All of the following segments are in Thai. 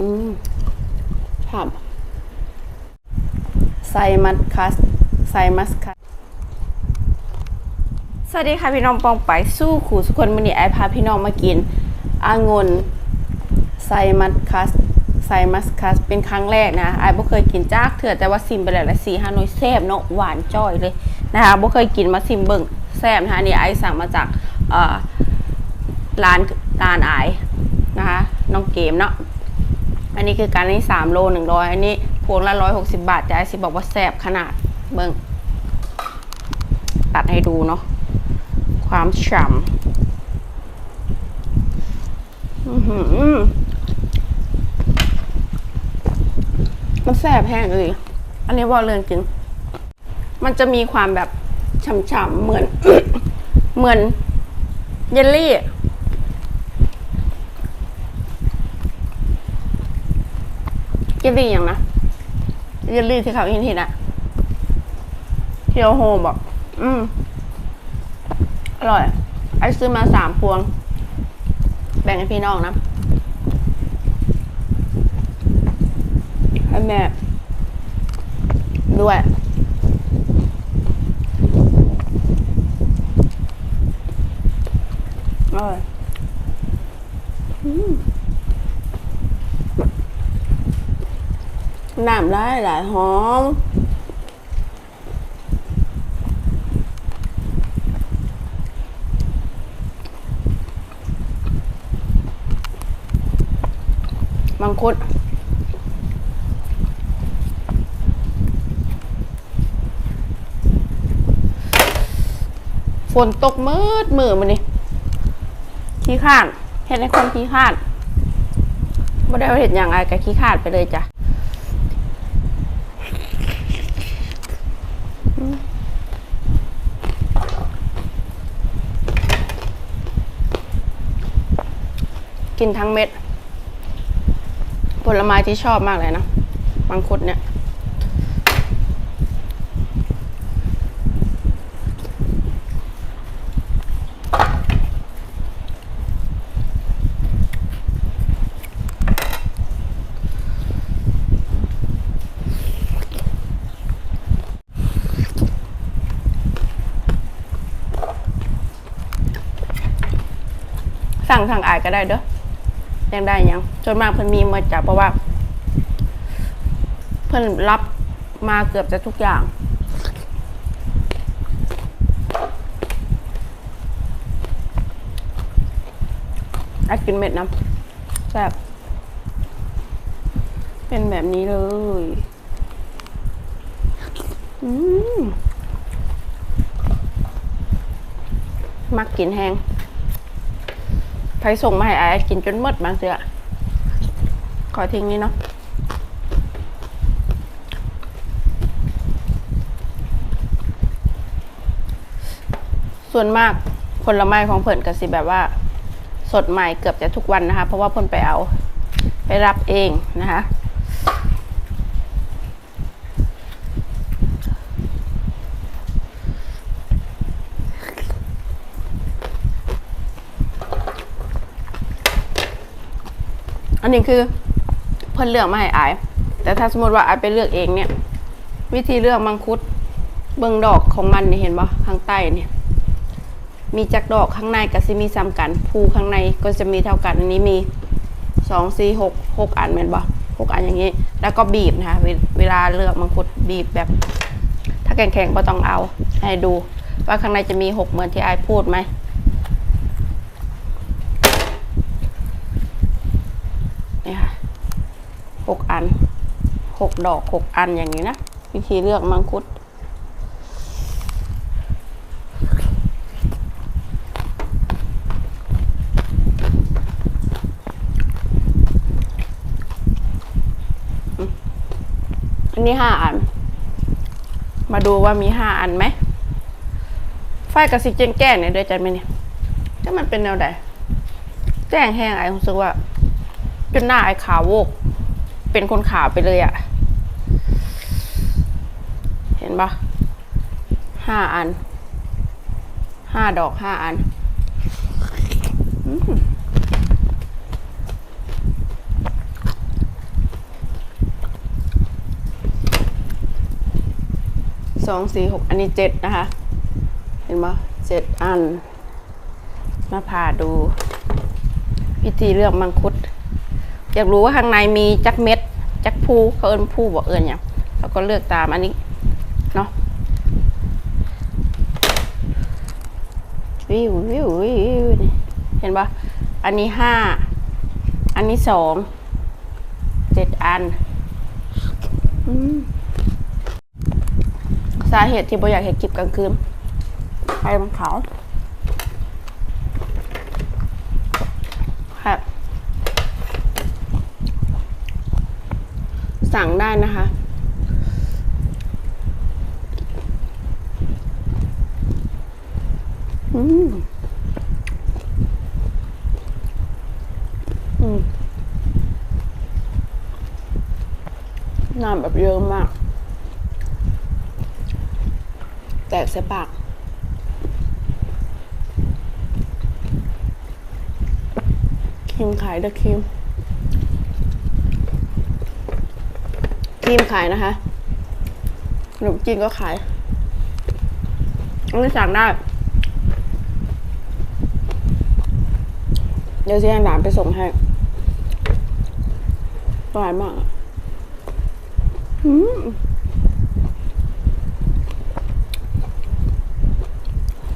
อืมฉ่ำไซมัสคัสไซมัสคัสสวัสดีค่ะพี่น้องปองไปสู้ขู่สุคนมือนี้ไอพาพี่น้องมากินอางุนไซมัสคัสไซมัสคัสเป็นครั้งแรกนะไอบ่เคยกินจากเถื่อแต่ว่าซิมไปแล้วละสี่ห้าหน่วยแซ่บเนาะหวานจ้อยเลยนะคะบ่เคยกินมาซิมเบิ่งแซ่บนะคะนี่ไอสั่งมาจากร้านร้านไอนะคะน้องเกมเนาะ อันนี้คือการนี้สามโลหนึ่งร้อยอันนี้พวงละร้อยหกสิบาทแต่ไอซิบอกว่าแซบขนาดเบิ่งตัดให้ดูเนาะความฉ่ำมันแสบแห้งเลยอันนี้ว่าเรื่องจริง มันจะมีความแบบฉ่ำๆเหมือน เหมือนเยลลี่ เยลลี่อย่างนะเยลลี่ที่เขาเห็นเห็นอะเทียวโฮบอก อืม อร่อย ไอซื้อมาสามพวง แบ่งให้พี่น้องนะ ให้แม่ ด้วยอร่อยอืม น้ำได้หลายหอมมังคุดฝนตกมืดมือมันนี่ขี้ขานเห็นในคนขี้ขานไม่ได้เห็นอย่างไรกับขี้ขานไปเลยจ้ะ กินทั้งเม็ด ผลไม้ที่ชอบมากเลยนะมังคุดเนี่ยสั่งทางอายก็ได้เด้อ ยังได้ยังจนมากเพิ่นมีหมาจากเพราะว่า เพิ่นรับมาเกือบจะทุกอย่างอัดกินเม็ดน้ำแซ่บเป็นแบบนี้เลย อืม มักกินแห้ง ใครส่งมาให้ไอ้กินจนหมดบางเสือขอทิ้งนี้เนาะส่วนมากผลไม้ของเพิ่นก็สิแบบว่า สดใหม่เกือบจะทุกวันนะคะ เพราะว่าเพิ่นไปเอา ไปรับเองนะคะ นนี้คือเพิ่นเลือกมาให้อาย แต่ถ้าสมมติว่าอายไปเลือกเองเนี่ย วิธีเลือกมังคุดเบิ่งดอกของมันนี่เห็นบ่ข้างใต้เนี่ย มีจักดอกข้างในก็สิมีซ้ำกันภูข้างในก็จะมีเท่ากันอันนี้มีสองสี่หกหกอันเหมือนบ่หกอันอย่างนี้ แล้วก็บีบนะคะเวเวลาเลือกมังคุดบีบแบบ ถ้าแข็งๆก็ต้องเอาให้ดู ว่าข้างในจะมีหกเหมือนที่อายพูดไหม นี่ค่ะ หกอันหกดอกหกอันอย่างนี้นะ วิธีเลือกมังคุด อันนี้ห้าอัน มาดูว่ามีห้าอันไหม ไฟกับซิเจนแก้เนี่ยดี๋ยวใจไหมเนี่ยถ้ามันเป็นแนวใดแจ้งแห้งไอ้ผมรู้สึกว่าจนหน้าไอ้ขาวโวก เป็นคนขาวไปเลยอะ่ะ เห็นปะห้าอัน ห้าดอกห้าอันสองสี่หกอันนี้เจ็ดนะคะ เห็นปะเจ็ดอัน มาผ่าดู พิธีเลือกมังคุด อยากรู้ว่าข้างในมีจักเม็ด จักภูเขาเอินภูบอกเอินอย่างเราก็เลือกตามอันนี้เนาะวิววิววิวนี่เห็นปะอันนี้ห้าอันนี้สองเจ็ดอันอสาเหตุที่บอยากเห็นคลิปกลางคืนไฟมันขาวครับ สั่งได้นะคะอืมอืมน้ำแบบเยอะมาก แตกใส่ปากครีมขายเดอะครีม ครีมขายนะคะขนมจีนก็ขายอันนี้สั่งได้ เดี๋ยวซีให้หลานไปส่งให้อร่อยมากอืม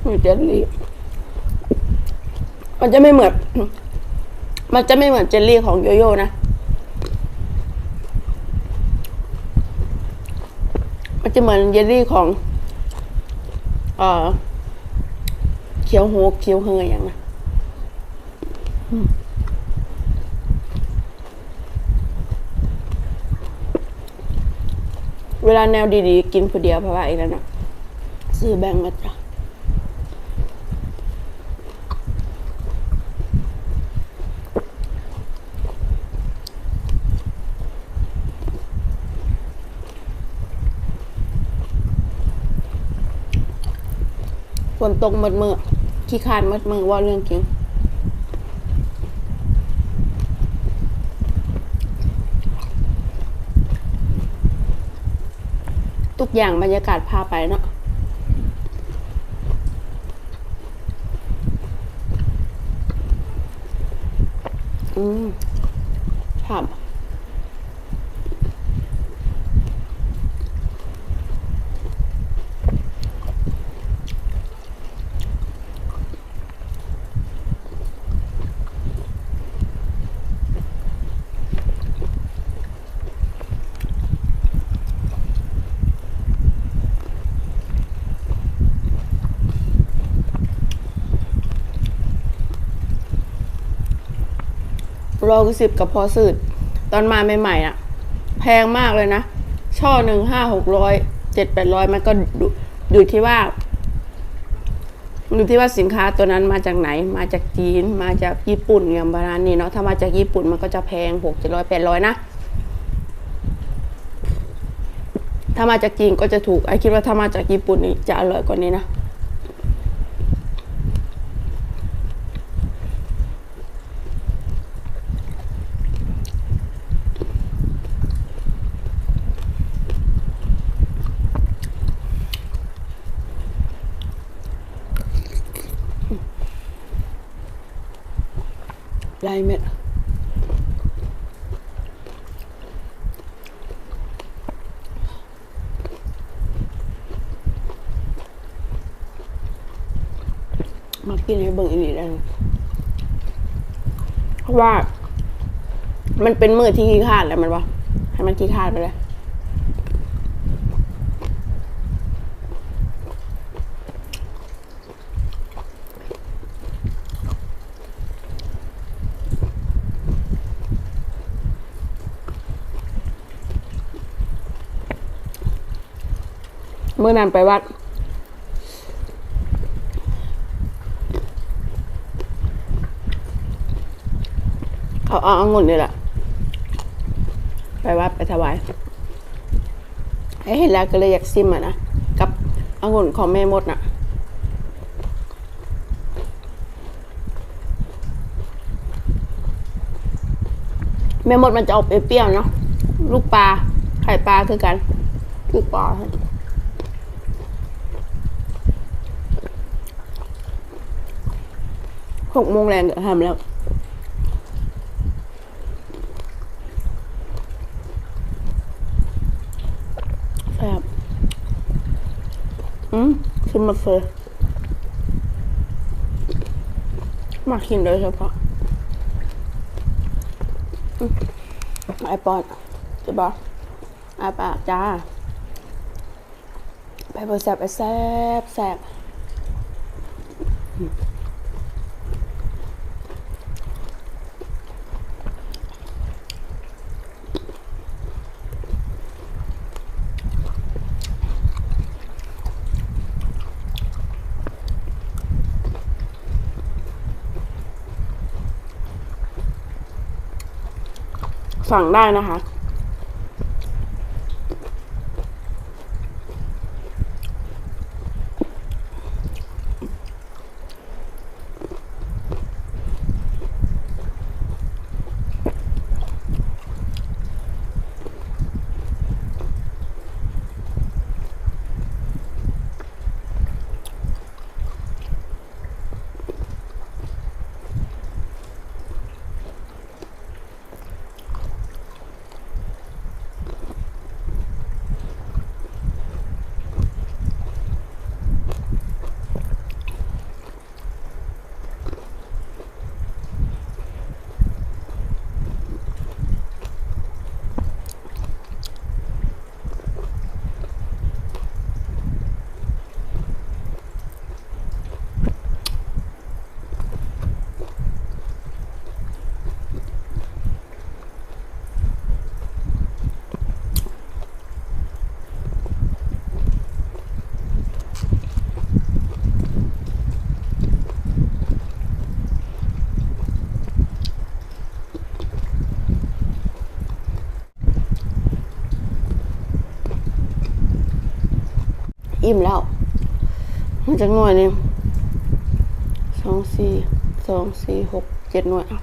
มีเจลลี่ มันจะไม่เหมือน มันจะไม่เหมือนเจลลี่ของโยโย่นะ มัน จะเหมือนเยลลี่ของเออเคียวโฮกเคียวเฮยอย่างนะเวลาแนวดีๆ กินผู้เดียวเพราะว่าอีกนั่นนะซื้อแบ่งมาจ้ะ ฝนตกหมดมือขี้คานหมดมือว่าเรื่องจริงทุกอย่างบรรยากาศพาไปเนาะอืมครับ โลกสิบกับพอสืดตอนมาใหม่ๆอะ แพงมากเลยนะ ช่อหนึ่งห้าหกร้อยเจ็ดแปดร้อยมันก็ดูอยู่ที่ว่าอยู่ที่ว่าสินค้าตัวนั้นมาจากไหน มาจากจีน มาจากญี่ปุ่นอย่างประมาณนี้เนาะ ถ้ามาจากญี่ปุ่นมันก็จะแพงหกเจ็ดร้อยแปดร้อยนะ ถ้ามาจากจีนก็จะถูก ไอคิดว่าถ้ามาจากญี่ปุ่นนี่จะอร่อยกว่านี้นะ ลายเม็ดมากินให้เบิ่งอีกนิดนึงเพราะว่า มันเป็นมือที่ขี้ขาดแล้วมันวะให้มันขี้ขาดไปเลย เมื่อนั้นไปวัด เขาเอาองุ่นนี่แหละไปวัดไปถวายให้เห็นแล้วก็เลยอยากซิมอะนะกับองุ่นของแม่มดน่ะแม่มดมันจะออกเปรี้ยวเนาะลูกปลาไข่ปลาคือกัน ลูกปลา หกโมงแรงเดี๋ยวทำแล้วแซ่บอืมขึ้นมาเฟยมากินโดยเฉพาะไอปอนจะบอกอาปากจ้าไปเบอร์แซบไปแซบแซ่บ สั่งได้นะคะ อิ่มแล้วมันจากหน่วยนึงสองสี่สองสี่หกเจ็ดหน่วยอะ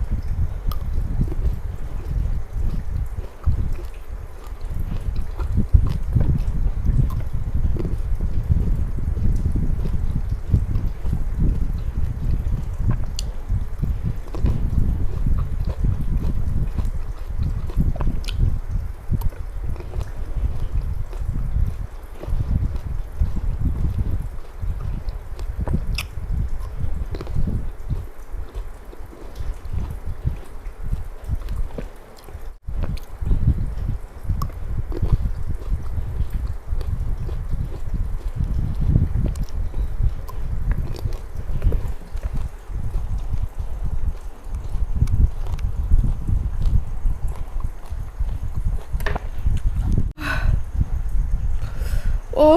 โอ้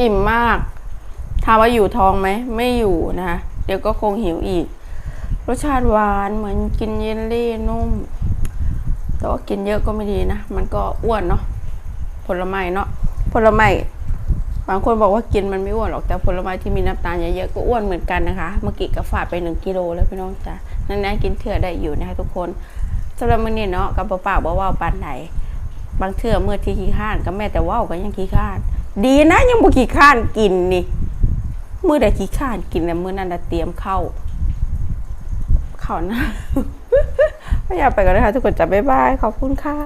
อิ่มมากถามว่าอยู่ท้องไหม ไม่อยู่นะคะเดี๋ยวก็คงหิวอีก รสชาติหวานเหมือนกินเยลลี่นุ่ม แต่ว่ากินเยอะก็ไม่ดีนะ มันก็อ้วนเนาะผลไม้เนาะผลไม้บางคนบอกว่ากินมันไม่อ้วนหรอกแต่ผลไม้ที่มีน้ำตาลเยอะๆก็อ้วนเหมือนกันนะคะ เมื่อกี้ก็ฝาดไปหนึ่งกิโลแล้วพี่น้องจ้ะนั่นนะกินเถื่อได้อยู่นะคะทุกคนสำหรับมื้อนี้เนาะกับเปล่าๆบ่เว่าปานไหน บางเทื่อเมื่อที่ขี้ข้านก็แม่แต่ว่าก็ยังขี้ข้าน ดีนะยังบ่ขี้ข้านกินนี่เมื่อใดขี้ข้านกินแล้วมื้อนั้นเตรียมเข้าเข้านะไม่อยากไปกันนะคะทุกคนจะบ๊ายบายขอบคุณค่ะ